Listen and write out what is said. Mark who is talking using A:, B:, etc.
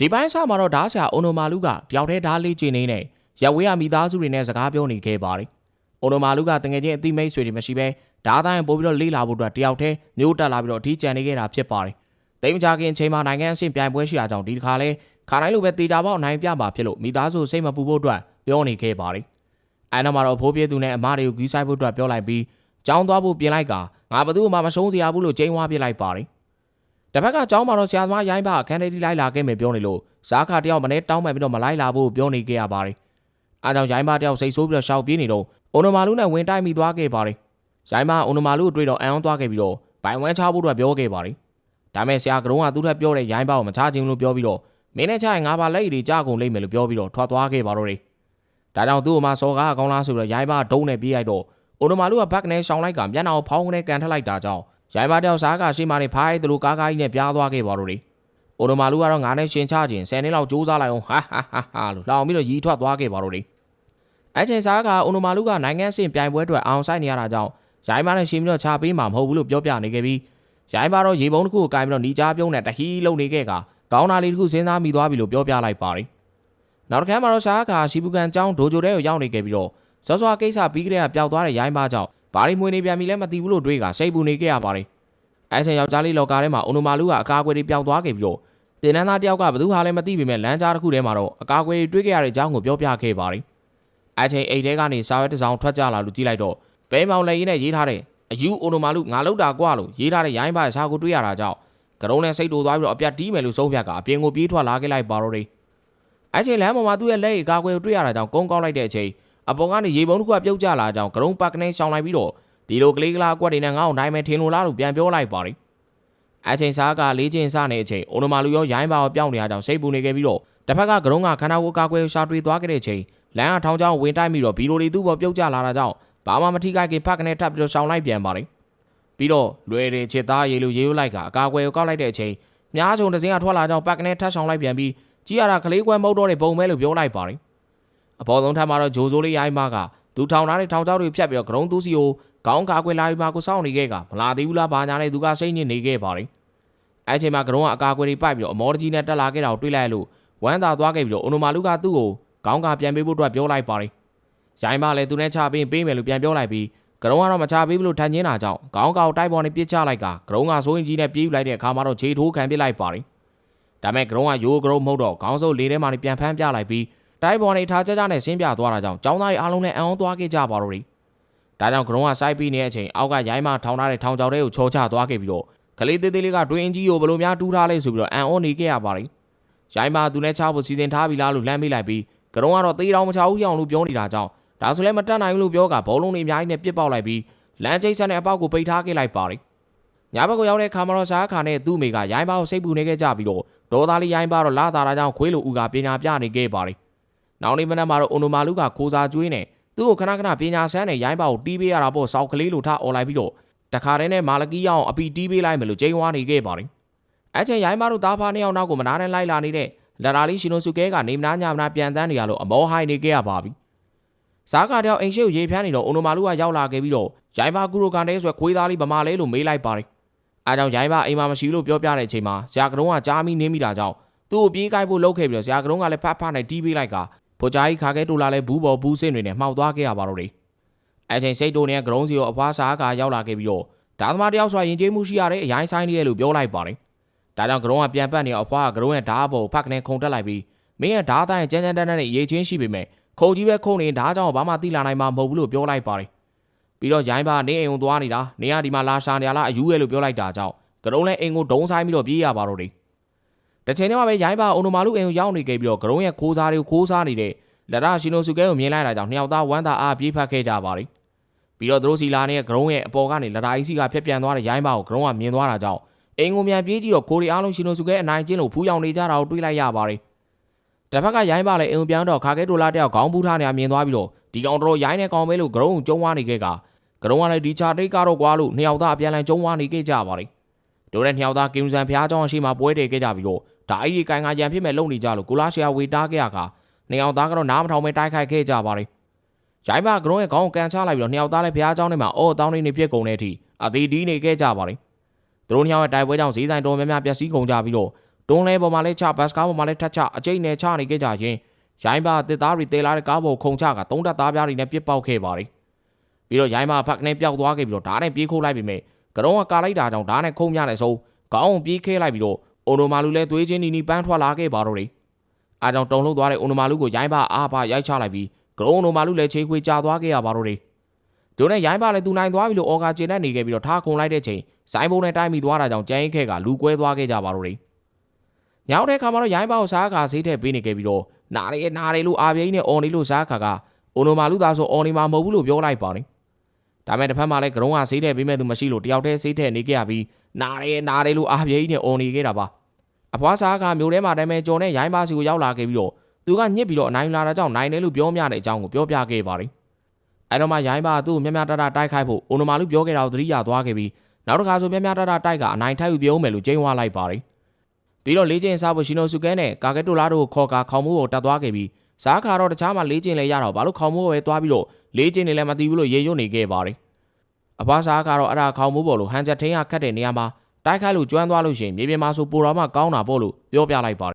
A: ဒီပိုင်းဆမှာတော့ဓားဆရာအိုနိုမာလူကတယောက်တည်းဓားလေးကျင်းနေနဲ့ရဝေးရမိသားစုတွေနဲ့စကားပြောနေခဲ့ပါတယ်။အိုနိုမာလူကတငယ်ချင်းအသိမိတ်ဆွေတွေမရှိဘဲဓားတိုင်းပို့ပြီးတော့လေးလာဖို့အတွက်တယောက်တည်းမျိုးတက်လာပြီးတော့အထီးကျန်နေခဲ့တာဖြစ်ပါတယ်။တိမ်မကြခင်အချိန်မှာနိုင်ငံအဆင့်ပြိုင်ပွဲရှိတာကြောင့်ဒီတစ်ခါလဲခါတိုင်းလိုပဲတေတာပေါက်နိုင်ပြပါဖြစ်လို့မိသားစုစိတ်မပူဖို့အတွက်ပြောနေခဲ့ပါတယ်။အဲနောက်မှာတော့ဖိုးပြေသူနဲ့အမတွေကိုဂီးဆိုင်ဖို့အတွက်ပြောလိုက်ပြီးကြောင်းသွားဖို့ပြင်လိုက်ကငါဘသူ့မှမရှုံးစရာဘူးလို့ချိန်ဝါပြလိုက်ပါတယ်။ တစ်ဖက်ကကြောင်းမှာတော့ဆရာသမားရိုင်းပါအခန်းထဲထိလိုက်လာခဲ့မယ်ပြောနေလို့ဇာခါတယောက်မနေ့တောင်းမှန်ပြီးတော့မလိုက်လာဖို့ပြောနေခဲ့ရပါတယ်။အဲကြောင့်ရိုင်းပါတယောက်စိတ်ဆိုးပြီးတော့ရှောက်ပြေးနေတော့အိုနိုမာလူနဲ့ဝင်တိုက်မိသွားခဲ့ပါတယ်။ရိုင်းပါအိုနိုမာလူကိုတွေ့တော့အံအောင်သွားခဲ့ပြီးတော့ဘိုင်ဝမ်ချဖို့အတွက်ပြောခဲ့ပါတယ်။ဒါမဲ့ဆရာကရုံးကသူ့ထက်ပြောတဲ့ရိုင်းပါကိုမချခြင်းလို့ပြောပြီးတော့မင်းနဲ့ချရင်ငါပါလက်ရည်တွေကြကုန်လိမ့်မယ်လို့ပြောပြီးတော့ထွက်သွားခဲ့ပါတော့တယ်။ဒါကြောင့်သူ့အမစော်ကားအကောင်းလားဆိုတော့ရိုင်းပါဒုံးနဲ့ပြေးလိုက်တော့အိုနိုမာလူကဘက်ကနေရှောင်းလိုက်ကမျက်နှာကိုဖောင်းကနေကန်ထက်လိုက်တာကြောင့် ရိုင်းပါတယောက်စားကရှေ့မှာနေဖိုင်းသူလိုကားကားကြီးနဲ့ပြားသွားခဲ့ပါတော့တယ်။အိုနိုမာလူကတော့ငါနဲ့ရှင်ချခြင်း10နှစ်လောက်ကြိုးစားလိုက်အောင်ဟာဟာဟာဟာလို့လောင်ပြီးတော့ရီထွက်သွားခဲ့ပါတော့တယ်။အချင်းစားကအိုနိုမာလူကနိုင်ငံစင်ပြိုင်ပွဲအတွက်အောင်ဆိုင်နေရတာကြောင့်ရိုင်းပါနဲ့ရှင်ပြီးတော့ချပေးမှာမဟုတ်ဘူးလို့ပြောပြနေခဲ့ပြီးရိုင်းပါတော့ရေပုံးတစ်ခုကိုကင်ပြီးတော့ညီချပြုံးနဲ့တဟီးလုံနေခဲ့ကကောင်းတာလေးတစ်ခုစဉ်းစားမိသွားပြီလို့ပြောပြလိုက်ပါတယ်။နောက်တစ်ခါမှာတော့စားကရှီပူကန်ကျောင်းဒိုဂျိုတဲကိုရောက်နေခဲ့ပြီးတော့စောစောကိစ္စပြီးကြတဲ့ပျောက်သွားတဲ့ရိုင်းပါကြောင့် ဘာရီမွေနေပြန်ပြီလဲမသိဘူးလို့တွေးကစိတ်ပူနေခဲ့ရပါတယ်။အဲချိန်ယောက်ျားလေးလော်ကာထဲမှာအိုနိုမာလူကအကာအကွယ်တွေပျောက်သွားခဲ့ပြီးတော့တင်နန်းသားတယောက်ကဘသူဟာလည်းမသိပေမဲ့လမ်းကြားတစ်ခုထဲမှာတော့အကာအကွယ်တွေတွေးခဲ့ရတဲ့အကြောင်းကိုပြောပြခဲ့ပါတယ်။အဲချိန်အိတ်ထဲကနေစာရွက်တစ်စောင်ထွက်ကြလာလို့ကြည့်လိုက်တော့ဘဲမောင်လည်းရင်းနဲ့ရေးထားတဲ့အယူအိုနိုမာလူငါလောက်တာကွာလို့ရေးထားတဲ့ရိုင်းပါစာကိုတွေးရတာကြောင့်ကရုံးနဲ့စိတ်တူသွားပြီးတော့အပြတ်တီးမယ်လို့ဆုံးဖြတ်ကအပြင်ကိုပြေးထွက်လာခဲ့လိုက်ပါတော့တယ်။အဲချိန်လမ်းပေါ်မှာသူ့ရဲ့လက်ရည်ကာကွယ်ကိုတွေ့ရတာကြောင့်ကုန်းကောက်လိုက်တဲ့အချိန် အပေါ်ကနေရေပုံးတစ်ခုကပြုတ်ကျလာကြောင်းကရုံးပတ်ကနေရှောင်လိုက်ပြီးတော့ဒီလိုကလေးကလာအကွက်တွေနဲ့ငါ့ကိုနိုင်မယ်ထင်လို့လားလို့ပြန်ပြောလိုက်ပါတယ်။အဲချိန်စားကလေးချင်းစနေတဲ့အချိန်အိုနိုမာလူရောရိုင်းပါကိုပြောင်းနေရကြောင်းစိတ်ပူနေခဲ့ပြီးတော့တစ်ဖက်ကကရုံးကခန္ဓာကိုယ်ကာကွယ်ရှာတွေ့သွားခဲ့တဲ့အချိန်လမ်းအထောင်ချောင်းဝင်တိုက်ပြီးတော့ဘီလိုတွေသူ့ပေါ်ပြုတ်ကျလာတာကြောင့်ဘာမှမထိခိုက်ခင်ဖက်ကနေထပ်ပြီးတော့ရှောင်လိုက်ပြန်ပါတယ်။ပြီးတော့လွယ်တွေချစ်သားရေလူရေယူလိုက်ကအကာအကွယ်ကိုကောက်လိုက်တဲ့အချိန်မြားချုံတစ်စင်းကထွက်လာကြောင်းပတ်ကနေထပ်ဆောင်လိုက်ပြန်ပြီးကြည်ရတာကလေးကွဲမဟုတ်တော့တဲ့ပုံမဲလို့ပြောလိုက်ပါတယ် အပေါ်ဆုံးထပ်မှာတော့ဂျိုးစိုးလေးရိုင်းမကသူထောင်ထားတဲ့ထောင်ချောက်တွေဖြတ်ပြီးတော့ဂရုံးသူစီကိုခေါင်းကာကွယ်လာပြီးမှကိုစောင့်နေခဲ့ကမလာသေးဘူးလားဘာညာနဲ့သူကစိတ်ညစ်နေခဲ့ပါတယ်အဲအချိန်မှာဂရုံးကအကာကွယ်တွေပိုက်ပြီးတော့အမောတကြီးနဲ့တက်လာခဲ့တာကိုတွေးလိုက်လို့ဝမ်းသာသွားခဲ့ပြီးတော့အိုနိုမာလူကသူ့ကိုခေါင်းကာပြန်ပေးဖို့အတွက်ပြောလိုက်ပါတယ်ရိုင်းမလည်းသူနဲ့ချပေးပေးမယ်လို့ပြန်ပြောလိုက်ပြီးကရုံးကတော့မချပေးဘူးလို့ထန်ချင်းတာကြောင့်ခေါင်းကောက်တိုက်ပေါ်နဲ့ပြစ်ချလိုက်ကကရုံးကစိုးရင်ကြီးနဲ့ပြေးယူလိုက်တဲ့အခါမှာတော့ခြေထိုးခံပစ်လိုက်ပါတယ်။ဒါမဲ့ကရုံးကရိုးကရုံးမဟုတ်တော့ခေါင်းစုပ်လေးထဲမှာပြန်ဖမ်းပြလိုက်ပြီး တိုက်ပေါ်နဲ့ထားကြကြနဲ့ဆင်းပြသွားတာကြောင့်ចောင်းသားတွေအားလုံးလည်းအံ့ဩသွားခဲ့ကြပါတော့တယ်။ဒါကြောင့်ကရုံးကစိုက်ပြီးနေတဲ့အချိန်အောက်ကရိုင်းမထောင်ထားတဲ့ထောင်ချောက်တွေကိုချောချသွားခဲ့ပြီးတော့ကလေးသေးသေးလေးကတွင်းကြီးကိုဘလို့များတူးထားလဲဆိုပြီးတော့အံ့ဩနေခဲ့ရပါတယ်။ရိုင်းမသူနဲ့ချဖို့စီစဉ်ထားပြီလားလို့လှမ်းမိလိုက်ပြီးကရုံးကတော့သေးတော်မချဘူးရအောင်လို့ပြောနေတာကြောင့်ဒါဆိုလည်းမတက်နိုင်ဘူးလို့ပြောကဘောလုံးတွေအများကြီးနဲ့ပြစ်ပေါက်လိုက်ပြီးလမ်းကျိတ်ဆက်နဲ့အပေါက်ကိုပိတ်ထားခဲ့လိုက်ပါတယ်။ညဘက်ကိုရောက်တဲ့ခါမှာတော့စားခါနဲ့သူ့မိကရိုင်းပါကိုစိတ်ပူနေခဲ့ကြပြီးတော့ဒေါ်သားလေးရိုင်းပါတော့လာတာတာကြောင့်ခွေးလိုဦးကပညာပြနေခဲ့ပါတယ်။ နောက်နေ့မနက်မှာတော့အိုနိုမာလူကခိုးစားကျွေးနေသူ့ကိုခဏခဏပညာဆန်းနဲ့ရိုင်းပါကိုတီးပေးရတာပေါ့စောက်ကလေးလိုထားអော်လိုက်ပြီးတော့တခါတည်းနဲ့မာလကီရအောင်အပီတီးပေးလိုက်မယ်လို့ကျိန်းဝါနေခဲ့ပါတယ်။အဲချိန်ရိုင်းပါတို့သားဖားနှစ်ယောက်နောက်ကိုမနာနဲ့လိုက်လာနေတဲ့လရာလီရှင်နိုစုကဲကနေမနာညမနာပြန်တန်းနေရလို့အမောဟိုင်းနေခဲ့ရပါပြီ။စားကတယောက်အိမ်ရှိကိုရေဖျန်းနေတော့အိုနိုမာလူကရောက်လာခဲ့ပြီးတော့ရိုင်းပါကူရိုကန်တဲဆိုခွေးသားလေးဗမာလေးလို့မေးလိုက်ပါတယ်။အားကြောင့်ရိုင်းပါအိမ်မှာမရှိလို့ပြောပြတဲ့အချိန်မှာဆရာကတုံးကကြားမိနေမိတာကြောင့်သူ့ကိုပြေးကိုက်ဖို့လုပ်ခဲ့ပြီးတော့ဆရာကတုံးကလည်းဖတ်ဖတ်နဲ့တီးပေးလိုက်က ဖိုချာကြီးခါခဲတူလာလဲဘူးပေါ်ဘူးစင်းတွေနဲ့မှောက်သွားခဲ့ရပါတော့တယ်။အဲချိန်စိတ်တိုနဲ့ကရုံးစီကိုအဖွားစားကရောက်လာခဲ့ပြီးတော့ဒါသမားတယောက်ဆိုရင်ကျေးမှုရှိရတဲ့အရိုင်းဆိုင်လေးလို့ပြောလိုက်ပါတယ်။ဒါကြောင့်ကရုံးကပြန်ပတ်နေအဖွားကကရုံးရဲ့ဓာတ်ပေါ်ဖတ်ကနေခုန်တက်လိုက်ပြီးမင်းရဲ့ဓာတ်တိုင်းကျန်းကျန်းတန်းတန်းနဲ့ရေးချင်းရှိပေမဲ့ခုံကြီးပဲခုံနေဓာတ်ကြောင့်ဘာမှသိလာနိုင်မှာမဟုတ်ဘူးလို့ပြောလိုက်ပါတယ်ပြီးတော့ရိုင်းပါနေအိမ်ကိုသွားနေတာနေရဒီမှာလာရှာနေရလားအယူရဲလို့ပြောလိုက်တာကြောင့်ကရုံးလည်းအိမ်ကိုဒုံဆိုင်ပြီးတော့ပြေးရပါတော့တယ် တစ်ချိန်တည်းမှာပဲရိုင်းပါအုံနိုမာလူအိမ်ကိုရောက်နေခဲ့ပြီးတော့ကရုံးရဲ့ခိုးစားတွေကိုခိုးစားနေတဲ့လက်ရရှင်နိုစုကဲကိုမြင်လိုက်တာကြောင့်နှစ်ယောက်သားဝမ်းသာအားပြေးဖက်ခဲ့ကြပါတယ်ပြီးတော့သူတို့စီလာနေတဲ့ကရုံးရဲ့အပေါ်ကနေလက်ရာကြီးစီကဖြက်ပြန်သွားတဲ့ရိုင်းပါကိုကရုံးကမြင်သွားတာကြောင့်အိမ်ကိုမြန်ပြေးကြည့်တော့ကိုရီအားလုံးရှင်နိုစုကဲအနိုင်ကျင်းလို့ဖူးယောင်နေကြတာကိုတွေးလိုက်ရပါတယ်တစ်ဖက်ကရိုင်းပါလည်းအိမ်ကိုပြောင်းတော့ခါခဲဒိုလာတယောက်ခေါင်းပူးထားနေတာမြင်သွားပြီးတော့ဒီကောင်တော်ရိုင်းနေကောင်ပဲလို့ကရုံးကိုကျုံးဝါနေခဲ့ကကရုံးကလည်းဒီချာတိတ်ကတော့ကွာလို့နှစ်ယောက်သားအပြန်လန်ကျုံးဝါနေခဲ့ကြပါတယ်တို့တဲ့နှစ်ယောက်သားကင်ဆန်ဖျားเจ้าအရှိမပွဲတည်ခဲ့ကြပြီးတော့ ဒါအဲ့ဒီကိုင်ငါကြံဖြစ်မဲ့လုံနေကြလို့ကိုလာရှရာဝေတားခဲ့ရကနှစ်ယောက်သားကတော့နားမထောင်ပဲတိုက်ခိုက်ခဲ့ကြပါတယ်။ရိုင်းပါကရုံးရဲ့ခေါင်းကိုကန်ချလိုက်ပြီးတော့နှစ်ယောက်သားလည်းဘုရားကျောင်းထဲမှာအော်တောင်းနေနေပြစ်ကုန်တဲ့အထိအသေးဒီနေခဲ့ကြပါတယ်။သူတို့နှစ်ယောက်ရဲ့တိုက်ပွဲကြောင့်ဈေးဆိုင်တော်များများပျက်စီးကုန်ကြပြီးတော့တွန်းလဲပေါ်မှာလည်းချဘတ်စကားပေါ်မှာလည်းထက်ချအကျိတ်နဲ့ချနေခဲ့ကြရင်ရိုင်းပါတစ်သားတွေတေလာတဲ့ကားပေါ်ခုံချကသုံးတက်သားပြားတွေနဲ့ပြစ်ပေါက်ခဲ့ပါတယ်။ပြီးတော့ရိုင်းပါဖက်ကနေပျောက်သွားခဲ့ပြီးတော့ဓာတ်နဲ့ပြေးခိုးလိုက်ပြီးမြဲကရုံးကကာလိုက်တာကြောင့်ဓာတ်နဲ့ခုံများနေဆုံးခေါင်းပြေးခဲလိုက်ပြီးတော့ အိုနိုမာလူလဲသွေးချင်းနီနီပန်းထွက်လာခဲ့ပါတော့တယ်အားကြောင့်တုံလုံးသွားတဲ့အိုနိုမာလူကိုရိုင်းပါအားပါရိုက်ချလိုက်ပြီးကရုံးအိုနိုမာလူလဲချေခွေချသွားခဲ့ရပါတော့တယ်ဒိုနဲ့ရိုင်းပါလဲသူနိုင်သွားပြီလို့အော်ကာကျင်နဲ့နေခဲ့ပြီးတော့ထားခုံလိုက်တဲ့ချိန်စိုင်းဘုံနဲ့တိုက်မိသွားတာကြောင့်ကြမ်းရင်ခဲကလူကွဲသွားခဲ့ကြပါတော့တယ်ညောင်းတဲ့ခါမှာတော့ရိုင်းပါကိုစားကာဆေးထည့်ပေးနေခဲ့ပြီးတော့နားရဲနားရဲလို့အာပြိန်းနဲ့အော်နေလို့စားခါကအိုနိုမာလူသားဆိုအော်နေမှာမဟုတ်ဘူးလို့ပြောလိုက်ပါနေ ဒါမဲ့တစ်ဖက်မှာလည်းကရုံးကဆေးထည့်ပေးမဲ့သူမရှိလို့တယောက်တည်းဆေးထည့်နေခဲ့ရပြီးနားရဲနားရဲလို့အာပြိန်းနဲ့အော်နေခဲ့တာပါအဖွားစားကမျိုးထဲမှာတိုင်းမဲ့ကြော်နဲ့ရိုင်းပါစီကိုရောက်လာခဲ့ပြီးတော့သူကညစ်ပြီးတော့အနိုင်လာတာကြောင့်နိုင်တယ်လို့ပြောမြတဲ့အကြောင်းကိုပြောပြခဲ့ပါတယ်အဲ့တော့မှရိုင်းပါသူ့ကိုမြတ်မြတ်တတတိုက်ခိုက်ဖို့အိုနိုမာလူပြောခဲ့တာကိုသတိရသွားခဲ့ပြီးနောက်တစ်ခါဆိုမြတ်မြတ်တတတိုက်ကအနိုင်ထိုက်ယူပြောမယ်လို့ကျင်းဝလိုက်ပါတယ်ပြီးတော့လေးချင်းစားဖို့ရှင်နိုစုကဲနဲ့ကာကက်တိုလာတို့ကိုခေါ်ကာခေါမှုကိုတတ်သွားခဲ့ပြီး စားခါတော့တခြားမှလေးချင်းလည်းရတော့ဘာလို့ခေါမှုပဲသွားပြီးတော့လေးချင်းတွေလည်းမသိဘူးလို့ရေရွတ်နေခဲ့ပါတယ်အဖွားစားကတော့အဲ့ဒါခေါမှုပေါ်လို့ဟန်ချက်ထင်းရခတ်တဲ့နေရာမှာတိုက်ခိုက်လို့ကျွမ်းသွားလို့ရှိရင်မြေပြင်မှာဆိုပိုတော်မှကောင်းတာပေါ့လို့ပြောပြလိုက်ပါတယ်